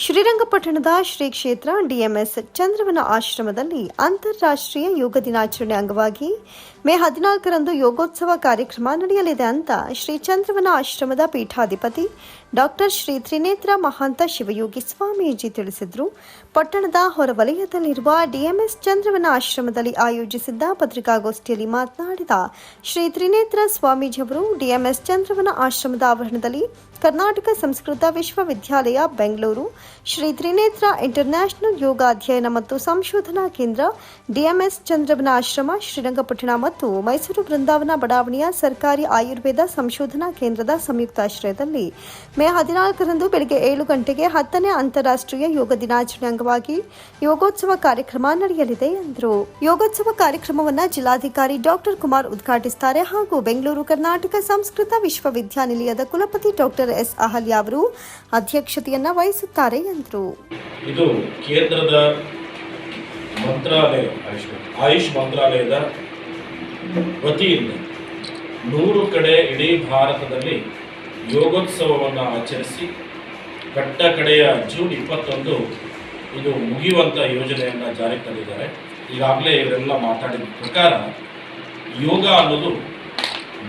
ಶ್ರೀರಂಗಪಟ್ಟಣದ ಶ್ರೀ ಕ್ಷೇತ್ರ ಡಿಎಂಎಸ್ ಚಂದ್ರವನ ಆಶ್ರಮದಲ್ಲಿ ಅಂತಾರಾಷ್ಟ್ರೀಯ ಯೋಗ ದಿನಾಚರಣೆ ಅಂಗವಾಗಿ ಮೇ ಹದಿನಾಲ್ಕರಂದು ಯೋಗೋತ್ಸವ ಕಾರ್ಯಕ್ರಮ ನಡೆಯಲಿದೆ ಅಂತ ಶ್ರೀ ಚಂದ್ರವನ ಆಶ್ರಮದ ಪೀಠಾಧಿಪತಿ ಡಾಕ್ಟರ್ ಶ್ರೀ ತ್ರಿನೇತ್ರ ಮಹಾಂತ ಶಿವಯೋಗಿ ಸ್ವಾಮೀಜಿ ತಿಳಿಸಿದರು. ಪಟ್ಟಣದ ಹೊರವಲಯದಲ್ಲಿರುವ ಡಿಎಂಎಸ್ ಚಂದ್ರವನ ಆಶ್ರಮದಲ್ಲಿ ಆಯೋಜಿಸಿದ್ದ ಪತ್ರಿಕಾಗೋಷ್ಠಿಯಲ್ಲಿ ಮಾತನಾಡಿದ ಶ್ರೀ ತ್ರಿನೇತ್ರ ಸ್ವಾಮೀಜಿ ಅವರು, ಡಿಎಂಎಸ್ ಚಂದ್ರವನ ಆಶ್ರಮದ ಆವರಣದಲ್ಲಿ ಕರ್ನಾಟಕ ಸಂಸ್ಕೃತ ವಿಶ್ವವಿದ್ಯಾಲಯ, ಬೆಂಗಳೂರು ಶ್ರೀ ತ್ರಿನೇತ್ರ ಇಂಟರ್ನ್ಯಾಷನಲ್ ಯೋಗ ಅಧ್ಯಯನ ಮತ್ತು ಸಂಶೋಧನಾ ಕೇಂದ್ರ ಡಿಎಂಎಸ್ ಚಂದ್ರವನ ಆಶ್ರಮ, ಶ್ರೀರಂಗಪಟ್ಟಣ ಮತ್ತು ಮೈಸೂರು ಬೃಂದಾವನ ಬಡಾವಣೆಯ ಸರ್ಕಾರಿ ಆಯುರ್ವೇದ ಸಂಶೋಧನಾ ಕೇಂದ್ರದ ಸಂಯುಕ್ತಾಶ್ರಯದಲ್ಲಿ ಮೇ ಹದಿನಾಲ್ಕರಂದು ಬೆಳಗ್ಗೆ ಏಳು ಗಂಟೆಗೆ ಹತ್ತನೇ ಅಂತಾರಾಷ್ಟ್ರೀಯ ಯೋಗ ದಿನಾಚರಣೆ ಅಂಗವಾಗಿ ಯೋಗೋತ್ಸವ ಕಾರ್ಯಕ್ರಮ ನಡೆಯಲಿದೆ ಎಂದರು. ಯೋಗೋತ್ಸವ ಕಾರ್ಯಕ್ರಮವನ್ನು ಜಿಲ್ಲಾಧಿಕಾರಿ ಡಾಕ್ಟರ್ ಕುಮಾರ್ ಉದ್ಘಾಟಿಸುತ್ತಾರೆ ಹಾಗೂ ಬೆಂಗಳೂರು, ಕರ್ನಾಟಕ ಸಂಸ್ಕೃತ ವಿಶ್ವವಿದ್ಯಾನಿಲಯದ ಕುಲಪತಿ ಡಾಕ್ಟರ್ ಎಸ್ ಅಹಲ್ಯ ಅವರು ಅಧ್ಯಕ್ಷತೆಯನ್ನು ವಹಿಸುತ್ತಾರೆ ಇದು ಕೇಂದ್ರದ ಮಂತ್ರಾಲಯ, ಆಯುಷ್ ಆಯುಷ್ ಮಂತ್ರಾಲಯದ ವತಿಯಿಂದ ನೂರು ಕಡೆ ಇಡೀ ಭಾರತದಲ್ಲಿ ಯೋಗೋತ್ಸವವನ್ನು ಆಚರಿಸಿ ಕಟ್ಟ ಕಡೆಯ ಜೂನ್ ಇಪ್ಪತ್ತೊಂದು ಇದು ಮುಗಿಯುವಂಥ ಯೋಜನೆಯನ್ನು ಜಾರಿಗೆ ತಂದಿದ್ದಾರೆ. ಈಗಾಗಲೇ ಇವರೆಲ್ಲ ಮಾತಾಡಿದ ಪ್ರಕಾರ ಯೋಗ ಅನ್ನೋದು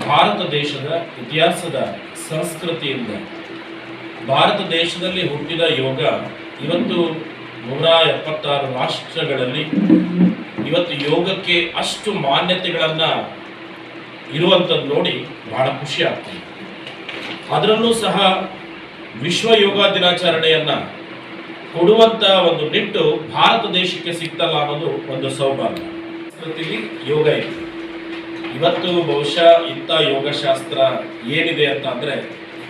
ಭಾರತ ದೇಶದ ಇತಿಹಾಸದ ಸಂಸ್ಕೃತಿಯಿಂದ ಭಾರತ ದೇಶದಲ್ಲಿ ಹುಟ್ಟಿದ ಯೋಗ ಇವತ್ತು ನೂರ ಎಪ್ಪತ್ತಾರು ರಾಷ್ಟ್ರಗಳಲ್ಲಿ ಇವತ್ತು ಯೋಗಕ್ಕೆ ಅಷ್ಟು ಮಾನ್ಯತೆಗಳನ್ನು ಇರುವಂಥದ್ದು ನೋಡಿ ಬಹಳ ಖುಷಿ ಆಗ್ತದೆ ಅದರಲ್ಲೂ ಸಹ ವಿಶ್ವ ಯೋಗ ದಿನಾಚರಣೆಯನ್ನು ಕೊಡುವಂಥ ಒಂದು ನಿಟ್ಟು ಭಾರತ ದೇಶಕ್ಕೆ ಸಿಗ್ತಲ್ಲ ಅನ್ನೋದು ಒಂದು ಸೌಭಾಗ್ಯ. ಸಂಸ್ಕೃತಿಲಿ ಯೋಗ ಇದೆ. ಇವತ್ತು ಬಹುಶಃ ಇಂಥ ಯೋಗಶಾಸ್ತ್ರ ಏನಿದೆ ಅಂತ ಅಂದರೆ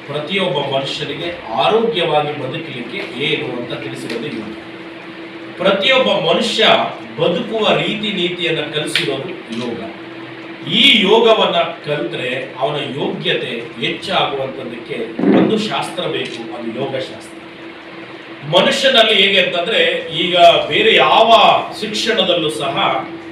ಪ್ರತಿಯೊಬ್ಬ ಮನುಷ್ಯನಿಗೆ ಆರೋಗ್ಯವಾಗಿ ಬದುಕಲಿಕ್ಕೆ ಏನು ಅಂತ ತಿಳಿಸಿರೋದು ಯೋಗ ಪ್ರತಿಯೊಬ್ಬ ಮನುಷ್ಯ ಬದುಕುವ ರೀತಿ ನೀತಿಯನ್ನು ಕಲಿಸಿರೋದು ಯೋಗ. ಈ ಯೋಗವನ್ನ ಕಲಿತ್ರೆ ಅವನ ಯೋಗ್ಯತೆ ಹೆಚ್ಚಾಗುವಂಥದ್ದಕ್ಕೆ ಒಂದು ಶಾಸ್ತ್ರ ಬೇಕು, ಅದು ಯೋಗ ಶಾಸ್ತ್ರ. ಮನುಷ್ಯನಲ್ಲಿ ಹೇಗೆ ಅಂತಂದ್ರೆ, ಈಗ ಬೇರೆ ಯಾವ ಶಿಕ್ಷಣದಲ್ಲೂ ಸಹ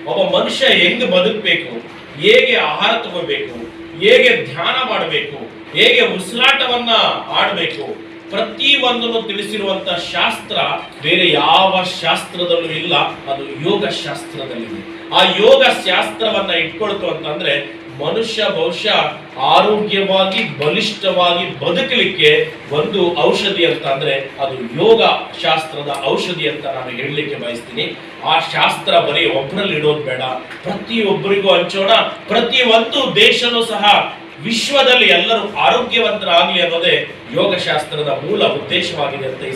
ಒಬ್ಬ ಮನುಷ್ಯ ಹೆಂಗ್ ಬದುಕಬೇಕು, ಹೇಗೆ ಆಹಾರ ತಗೋಬೇಕು ಹೇಗೆ ಧ್ಯಾನ ಮಾಡಬೇಕು, ಹೇಗೆ ಉಸಿರಾಟವನ್ನ ಆಡಬೇಕು ಪ್ರತಿ ಒಂದನ್ನು ತಿಳಿಸಿರುವಂತ ಶಾಸ್ತ್ರ ಬೇರೆ ಯಾವ ಶಾಸ್ತ್ರದಲ್ಲೂ ಇಲ್ಲ, ಅದು ಯೋಗ ಶಾಸ್ತ್ರದಲ್ಲಿದೆ ಆ ಯೋಗ ಶಾಸ್ತ್ರವನ್ನ ಇಟ್ಕೊಳ್ತು ಅಂತಂದ್ರೆ ಮನುಷ್ಯ ಬಹುಶಃ ಆರೋಗ್ಯವಾಗಿ, ಬಲಿಷ್ಠವಾಗಿ ಬದುಕಲಿಕ್ಕೆ ಒಂದು ಔಷಧಿ ಅಂತ ಅಂದ್ರೆ ಅದು ಯೋಗ ಶಾಸ್ತ್ರದ ಔಷಧಿ ಅಂತ ನಾನು ಹೇಳಲಿಕ್ಕೆ ಬಯಸ್ತೀನಿ. ಆ ಶಾಸ್ತ್ರ ಬರೀ ಒಬ್ಬರಲ್ಲಿ ಇಡೋದು ಬೇಡ. ಪ್ರತಿಯೊಬ್ಬರಿಗೂ ಹಂಚೋಣ ಪ್ರತಿ ಒಂದು ದೇಶನೂ ಸಹ ವಿಶ್ವದಲ್ಲಿ ಎಲ್ಲರೂ ಆರೋಗ್ಯವಂತರಾಗಲಿ ಅನ್ನೋದೇ ಯೋಗಶಾಸ್ತ್ರದ ಮೂಲ ಉದ್ದೇಶವಾಗಿದೆ ಅಂತ ಈ